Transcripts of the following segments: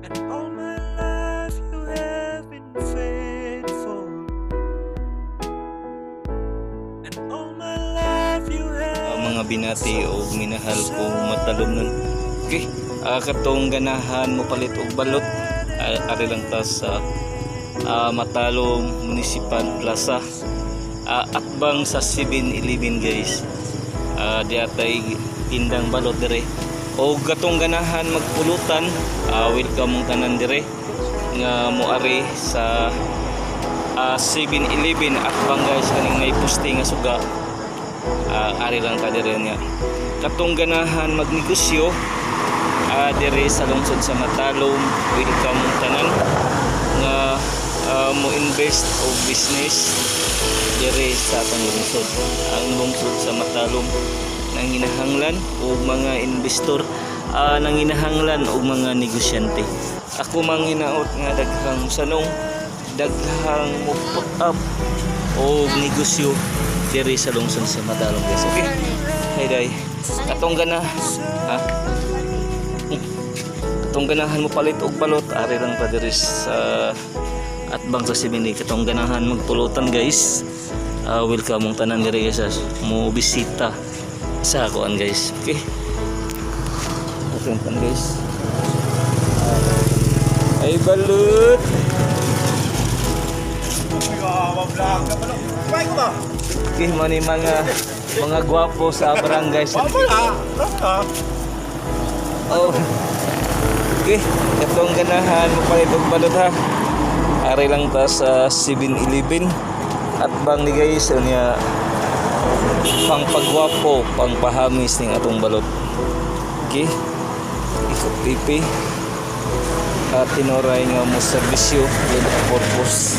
And all my life you have been faithful. And all my life you have mga binati o minahal ko matalom nun. Okay, ah, katong ganahan mo palit og balot. Ah, ari lang ta sa ah, Matalom Municipal Plaza. Ah, atbang sa 7-Eleven guys. Ah, di atay indang balot dire. O gatong ganahan magpulutan, ah, welcome mong tanan dire nga moari sa ah, 7-Eleven atbang guys kaning may posting nga suga Ah, ari lang ta dire niya. Katong ganahan magnegosyo uh, dire sa lungsod sa Matalom welcome mong tanan nga ah, mo invest o business dire sa atong lungsod ang lungsod sa Matalom nanginahanglan o mga investor uh, nanginahanglan o mga negosyante. Ako manginaot nga daghang sanong daghang mo put up o negosyo diri sa lungsod sa Matalom guys. Okay? Hey day. Katong gana ha? Katong ganahan mo palit og balot ari lang pa diri sa at bang sa Sibini katong ganahan magpulutan guys. Ah, welcome mong tanan diri guys ah. mo bisita sa akoan guys. Okay. Atong tan guys. Ay balut. Okay mo ni mga mga gwapo sa barangay sa. Oh. Okay, katong ganahan. Mo palit og balot ha. Ari lang ta sa 7-Eleven at bang ni guys niya pang pagwapo, pang pahamis ning atong balot. Okay. Ikot pipi. At tinuray nga mo serbisyo a purpose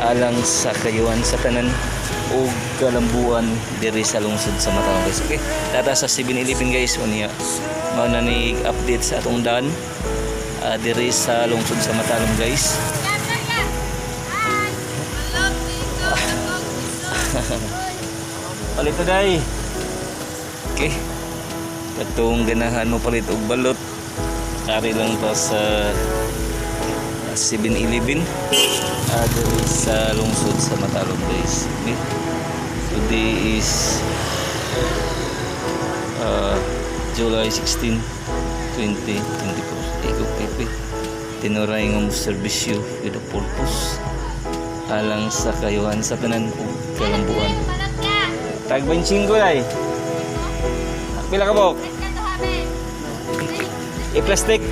alang sa kayuan sa tanan o kalambuan diri sa lungsod sa Matawan guys. Okay. Tata sa 7-Eleven guys unya mao na ni update sa atong daan ah, diri sa lungsod sa Matalom guys. Palit na day. Okay. Katong ganahan mo palit og balot. Kari lang to sa ah, 7-Eleven. Ah, diri sa lungsod sa Matalom guys. Okay. Today is uh, July 16, 2024. Ikaw, Pepe. Tinuray mo serbisyo with a purpose alang sa kayuhan sa tanan o kalambuan. Tag 25 day. Pila ka bok? I-plastic.